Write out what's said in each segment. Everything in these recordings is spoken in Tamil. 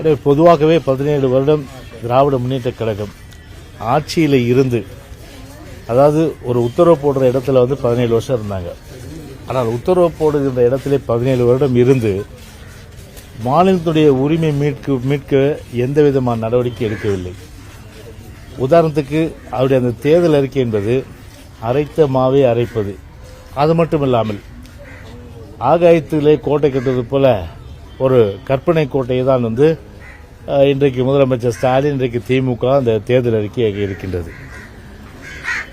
எனவே பொதுவாகவே பதினேழு வருடம் திராவிட முன்னேற்ற கழகம் ஆட்சியில் இருந்து அதாவது ஒரு உத்தரவு போடுற இடத்துல வந்து பதினேழு வருஷம் இருந்தாங்க. ஆனால் உத்தரவு போடுகின்ற இடத்திலே பதினேழு வருடம் இருந்து மாநிலத்துடைய உரிமை மீட்க மீட்க எந்த விதமான நடவடிக்கை எடுக்கவில்லை. உதாரணத்துக்கு அவருடைய அந்த தேர்தல் அறிக்கை என்பது அரைத்த மாவே அரைப்பது. அது மட்டும் இல்லாமல் ஆகாயத்திலே கோட்டை கட்டுவது போல ஒரு கற்பனை கோட்டையை தான் வந்து இன்றைக்கு முதலமைச்சர் ஸ்டாலின் இன்றைக்கு திமுக அந்த தேர்தல் அறிக்கை இருக்கின்றது.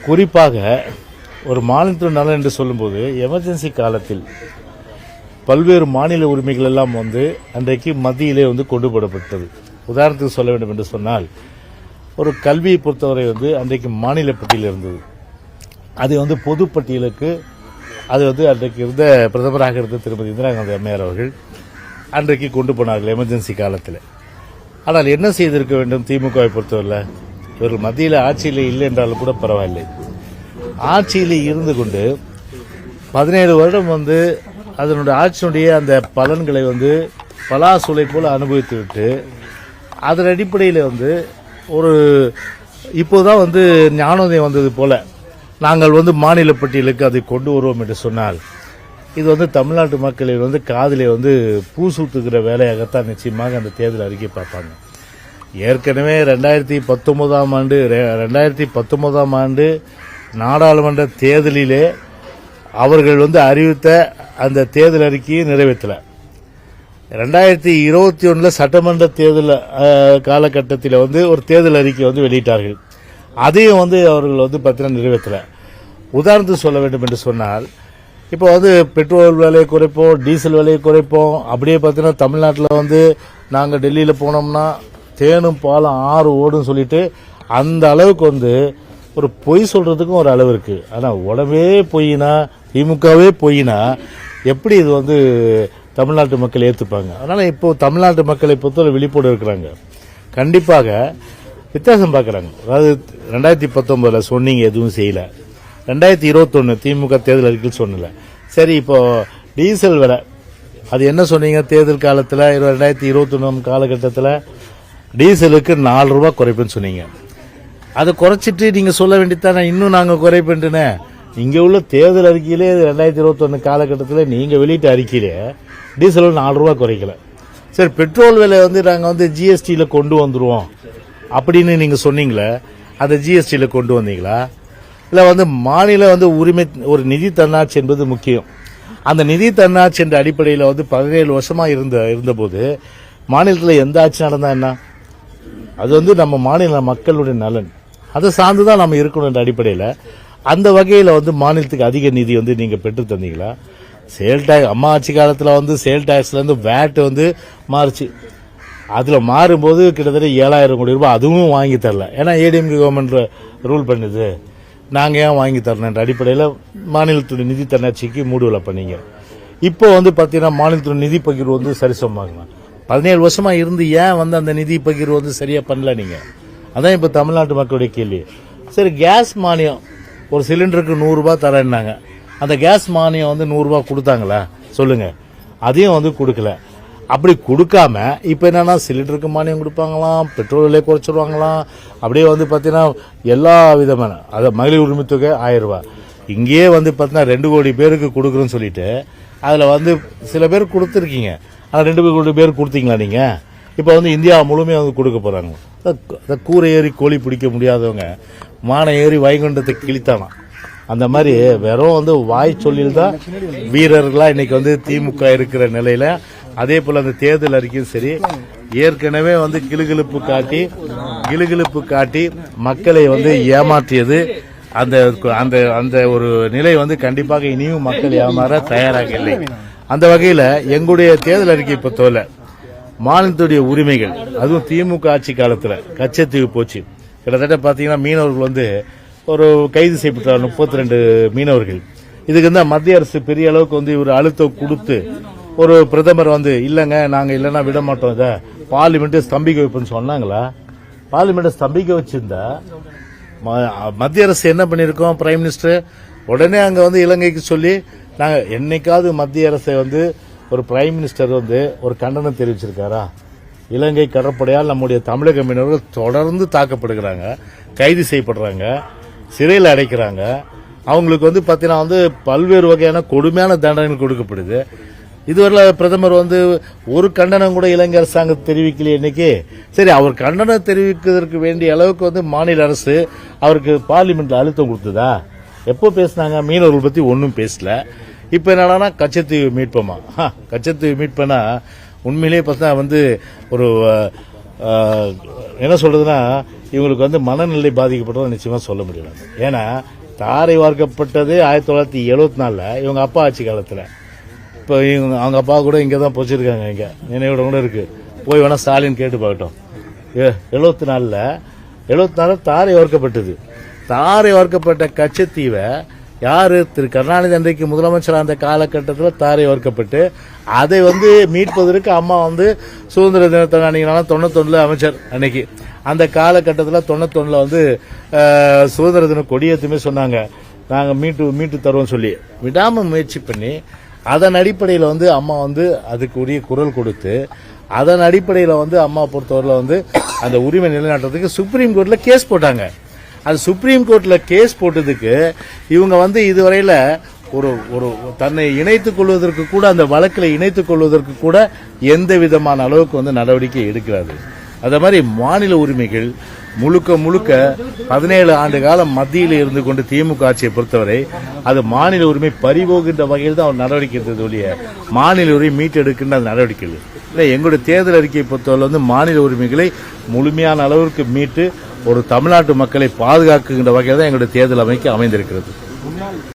குறிப்பாக ஒரு மாநிலத்தின் நலன் என்று சொல்லும்போது எமர்ஜென்சி காலத்தில் பல்வேறு மாநில உரிமைகள் எல்லாம் வந்து அன்றைக்கு மத்தியிலே வந்து கொண்டு போடப்பட்டது உதாரணத்துக்கு சொல்ல வேண்டும் என்று சொன்னால் ஒரு கல்வியை பொறுத்தவரை வந்து அன்றைக்கு மாநில பட்டியல் இருந்தது. அது வந்து பொது பட்டியலுக்கு அது வந்து அன்றைக்கு இருந்த பிரதமராக இருந்த திருமதி இந்திரா காந்தி அம்மையார் அவர்கள் அன்றைக்கு கொண்டு போனார்கள் எமர்ஜென்சி காலத்தில். ஆனால் என்ன செய்திருக்க வேண்டும் திமுகவை பொறுத்தவரை இவர்கள் மத்தியில் ஆட்சியில் இல்லை என்றாலும் கூட பரவாயில்லை. ஆட்சியில் இருந்து கொண்டு பதினேழு வருடம் வந்து அதனுடைய ஆட்சியினுடைய அந்த பலன்களை வந்து பலாசுலை போல் அனுபவித்து விட்டு அதன் அடிப்படையில் வந்து ஒரு இப்போதான் வந்து ஞானோதயம் வந்தது போல நாங்கள் வந்து மாநில பட்டியலுக்கு அதை கொண்டு வருவோம் என்று சொன்னால் இது வந்து தமிழ்நாட்டு மக்களில் வந்து காதிலே வந்து பூ சூட்டுகிற வேலையாகத்தான் நிச்சயமாக அந்த தேர்தல் அறிக்கை பார்ப்பாங்க. ஏற்கனவே ரெண்டாயிரத்தி பத்தொன்பதாம் ஆண்டு ரெ- ரெண்டாயிரத்தி பத்தொன்பதாம் ஆண்டு நாடாளுமன்ற தேர்தலிலே அவர்கள் வந்து அறிவித்த அந்த தேர்தல் அறிக்கையை நிறைவேற்றலை. ரெண்டாயிரத்தி இருபத்தி ஒன்றில் சட்டமன்ற தேர்தல் காலகட்டத்தில் வந்து ஒரு தேர்தல் அறிக்கை வந்து வெளியிட்டார்கள். அதையும் வந்து அவர்கள் வந்து பார்த்தீங்கன்னா நிறைவேற்றலை. உதாரணத்துக்கு சொல்ல வேண்டும் என்று சொன்னால் இப்போ வந்து பெட்ரோல் விலையை குறைப்போம் டீசல் விலையை குறைப்போம். அப்படியே பார்த்தீங்கன்னா தமிழ்நாட்டில் வந்து நாங்கள் டெல்லியில் போனோம்னா தேனும் பாலும் ஆறு ஓடும் சொல்லிட்டு அந்த அளவுக்கு வந்து ஒரு பொய் சொல்கிறதுக்கும் ஒரு அளவு இருக்குது ஆனால் உடம்பே பொய்னா திமுகவே பொய்னா எப்படி இது வந்து தமிழ்நாட்டு மக்கள் ஏற்றுப்பாங்க அதனால் இப்போ தமிழ்நாட்டு மக்களை பொறுத்தவரை விழிப்போடு இருக்கிறாங்க. கண்டிப்பாக வித்தியாசம் பார்க்குறாங்க. அதாவது ரெண்டாயிரத்தி பத்தொம்போதில் சொன்னீங்க எதுவும் செய்யலை. ரெண்டாயிரத்தி இருபத்தொன்னு திமுக தேர்தல் அறிக்கையில் சொன்னல. சரி இப்போ டீசல் விலை. அது என்ன சொன்னீங்க? தேர்தல் காலத்தில் ரெண்டாயிரத்தி இருபத்தொன்னு காலகட்டத்தில் டீசலுக்கு நாலு ரூபா குறைப்புன்னு சொன்னீங்க. அதை குறைச்சிட்டு நீங்க சொல்ல வேண்டியதானே இன்னும் நாங்கள் குறைப்பேன்ட்டுனே. இங்கே உள்ள தேர்தல் அறிக்கையிலே ரெண்டாயிரத்தி இருபத்தொன்னு காலகட்டத்தில் நீங்கள் வெளியிட்ட அறிக்கையிலே டீசல் நாலு ரூபா குறைக்கல. சரி பெட்ரோல் விலை வந்து நாங்கள் வந்து ஜிஎஸ்டியில் கொண்டு வந்துடுவோம் அப்படின்னு நீங்கள் சொன்னீங்களே அதை ஜிஎஸ்டியில் கொண்டு வந்தீங்களா? இல்ல வந்து மாநில வந்து உரிமை ஒரு நிதி தன்னாட்சி என்பது முக்கியம். அந்த நிதி தன்னாட்சி என்ற அடிப்படையில் வந்து பதினேழு வருஷமா இருந்த இருந்தபோது மாநிலத்தில் எந்த ஆட்சி நடந்தா என்ன? அது வந்து நம்ம மாநில மக்களுடைய நலன். அதை சார்ந்து தான் நம்ம இருக்கணும் என்ற அடிப்படையில் அந்த வகையில் வந்து மாநிலத்துக்கு அதிக நிதி வந்து நீங்கள் பெற்று தந்தீங்களா? சேல் டேக்ஸ் அம்மா ஆட்சி காலத்தில் வந்து சேல் டேக்ஸ்லேருந்து வேட் வந்து மாறுச்சு. அதில் மாறும்போது கிட்டத்தட்ட ஏழாயிரம் கோடி ரூபாய் அதுவும் வாங்கி தரல. ஏன்னா ஏடிஎம்கே கவர்மெண்ட் ரூல் பண்ணுது. நாங்கள் ஏன் வாங்கி தரணுன்ற அடிப்படையில் மாநிலத்துடைய நிதி தன்னாட்சிக்கு மூடுவலை பண்ணீங்க. இப்போ வந்து பார்த்தீங்கன்னா மாநிலத்துடைய நிதி பகிர்வு வந்து சரிசமமாகலாம் பதினேழு வருஷமா இருந்து ஏன் வந்து அந்த நிதி பகிர்வு வந்து சரியா பண்ணல நீங்க? அதான் இப்போ தமிழ்நாட்டு மக்களுடைய கேள்வி. சரி கேஸ் மானியம் ஒரு சிலிண்டருக்கு நூறுரூபா தரேன்னாங்க. அந்த கேஸ் மானியம் வந்து நூறுரூபா கொடுத்தாங்களா? சொல்லுங்க. அதையும் வந்து கொடுக்கல. அப்படி கொடுக்காம இப்போ என்னென்னா சிலிண்டருக்கு மானியம் கொடுப்பாங்களாம் பெட்ரோல் விலையை குறைச்சிடுவாங்களாம் அப்படியே வந்து பார்த்தீங்கன்னா எல்லா விதமான அதை மகளிர் உரிமை தொகை ஆயிரம் இங்கேயே வந்து பார்த்தீங்கன்னா ரெண்டு கோடி பேருக்கு கொடுக்குறோன்னு சொல்லிட்டு அதில் வந்து சில பேர் கொடுத்துருக்கீங்க. ஆனால் ரெண்டு கோடி பேர் கொடுத்தீங்களா நீங்கள் இப்போ வந்து இந்தியா முழுமையாக வந்து கொடுக்க போகிறாங்க அந்த கூரை ஏறி கோழி பிடிக்க முடியாதவங்க மானை ஏறி வைகுண்டத்தை கிழித்தானாம் அந்த மாதிரி வெறும் வந்து வாய் சொல்லில் தான் வீரர்களாக இன்றைக்கி வந்து திமுக இருக்கிற நிலையில் அதே போல அந்த தேர்தல் அறிக்கையும் சரி. ஏற்கனவே வந்து கிளுகிளுப்பு காட்டி கிளுகிளுப்பு காட்டி மக்களை வந்து ஏமாற்றியது. அந்த அந்த அந்த ஒரு நிலை வந்து கண்டிப்பாக இனியும் மக்கள் ஏமாற தயாராக இல்லை. அந்த வகையில் எங்களுடைய தேர்தல் அறிக்கை பொறுத்தவரை மாநிலத்துடைய உரிமைகள் அதுவும் திமுக ஆட்சி காலத்தில் கச்சத்தீவு போச்சு. கிட்டத்தட்ட பார்த்தீங்கன்னா மீனவர்கள் வந்து ஒரு கைது செய்யப்பட்டார் முப்பத்தி ரெண்டு மீனவர்கள். இதுக்கு தான் மத்திய அரசு பெரிய அளவுக்கு வந்து இவர் அழுத்தம் கொடுத்து ஒரு பிரதமர் வந்து இல்லைங்க நாங்கள் இல்லைன்னா விட மாட்டோம் இதை. பார்லிமெண்ட்டை ஸ்தம்பிக்க வைப்போம்னு சொன்னாங்களா? பார்லிமெண்ட்டை ஸ்தம்பிக்க வச்சிருந்தா ம- மத்திய அரசு என்ன பண்ணியிருக்கோம் பிரைம் மினிஸ்டர் உடனே அங்கே வந்து இலங்கைக்கு சொல்லி நாங்கள் என்னைக்காவது மத்திய அரசை வந்து ஒரு பிரைம் மினிஸ்டர் வந்து ஒரு கண்டனம் தெரிவிச்சிருக்காரா? இலங்கை கடற்படையால் நம்முடைய தமிழக மீனவர்கள் தொடர்ந்து தாக்கப்படுகிறாங்க கைது செய்யப்படுறாங்க சிறையில் அடைக்கிறாங்க. அவங்களுக்கு வந்து பார்த்தீங்கன்னா வந்து பல்வேறு வகையான கொடுமையான தண்டனைகள் கொடுக்கப்படுது. இதுவரை பிரதமர் வந்து ஒரு கண்டனம் கூட இலங்கை அரசாங்கம் தெரிவிக்கலையே இன்னைக்கு. சரி அவர் கண்டனம் தெரிவிக்கிறதுக்கு வேண்டிய அளவுக்கு வந்து மாநில அரசு அவருக்கு பார்லிமெண்ட்ல அழுத்தம் கொடுத்ததா? எப்போ பேசினாங்க? மீனவர்கள் பத்தி ஒன்றும் பேசல. இப்போ என்னடானா கச்சத்தீவு மீட்போமா? ஹா, கச்சத்தீவு மீட்பனா உண்மையிலேயே பார்த்தா வந்து ஒரு என்ன சொல்றதுன்னா இவங்களுக்கு வந்து மனநிலை பாதிக்கப்பட்டதை நிச்சயமா சொல்ல முடியல. ஏன்னா தாரை வார்க்கப்பட்டது ஆயிரத்தி தொள்ளாயிரத்தி எழுபத்தி நாலில் இவங்க அப்பா ஆட்சி காலத்தில். இப்போ இவங்க அவங்க அப்பா கூட இங்கே தான் பொச்சிருக்காங்க இங்கே. நினைவிட கூட இருக்கு. போய் வேணா ஸ்டாலின் கேட்டு பார்க்கட்டும். எழுபத்தி நாலில் எழுபத்தி நாலில் தாரை ஓர்க்கப்பட்டது. தாரை ஓர்க்கப்பட்ட கச்சத்தீவை யார்? திரு கருணாநிதி அன்றைக்கு முதலமைச்சர் அந்த காலகட்டத்தில் தாரை ஓர்க்கப்பட்டு அதை வந்து மீட்பதற்கு அம்மா வந்து சுதந்திர தினத்தை அன்னைக்கு தொண்ணூத்தொன்னுல அமைச்சர் அன்னைக்கு. அந்த காலகட்டத்தில் தொண்ணூத்தொன்னில் வந்து சுதந்திர தின கொடியேற்றுமே சொன்னாங்க. நாங்கள் மீட்டு மீட்டு தருவோம் சொல்லி. விடாமல் முயற்சி பண்ணி அதன் அடிப்படையில் வந்து அம்மா வந்து அதுக்கு உரிய குரல் கொடுத்து அதன் அடிப்படையில் வந்து அம்மா பொறுத்தவரையில் வந்து அந்த உரிமை நிலைநாட்டுறதுக்கு சுப்ரீம் கோர்ட்டில் கேஸ் போட்டாங்க. அது சுப்ரீம் கோர்ட்டில் கேஸ் போட்டதுக்கு இவங்க வந்து இதுவரையில் ஒரு ஒரு தன்னை இணைத்துக் கொள்வதற்கு கூட அந்த வழக்கில் இணைத்துக் கொள்வதற்கு கூட எந்த விதமான அளவுக்கு வந்து நடவடிக்கை எடுக்கிறாரு அதே மாதிரி மாநில உரிமைகள் முழுக்க முழுக்க பதினேழு ஆண்டு காலம் மத்தியில் இருந்து கொண்டு திமுக ஆட்சியை பொறுத்தவரை அது மாநில உரிமை பறிபோகின்ற வகையில் தான் அவர் நடவடிக்கை எடுத்தது ஒழிய மாநில உரிமை மீட்டெடுக்கின்ற அந்த நடவடிக்கை இல்லை இல்லை எங்களுடைய தேர்தல் அறிக்கையை பொறுத்தவரை வந்து மாநில உரிமைகளை முழுமையான அளவிற்கு மீட்டு ஒரு தமிழ்நாட்டு மக்களை பாதுகாக்குகின்ற வகையில் தான் எங்களுடைய தேர்தல் அமைக்க அமைந்திருக்கிறது.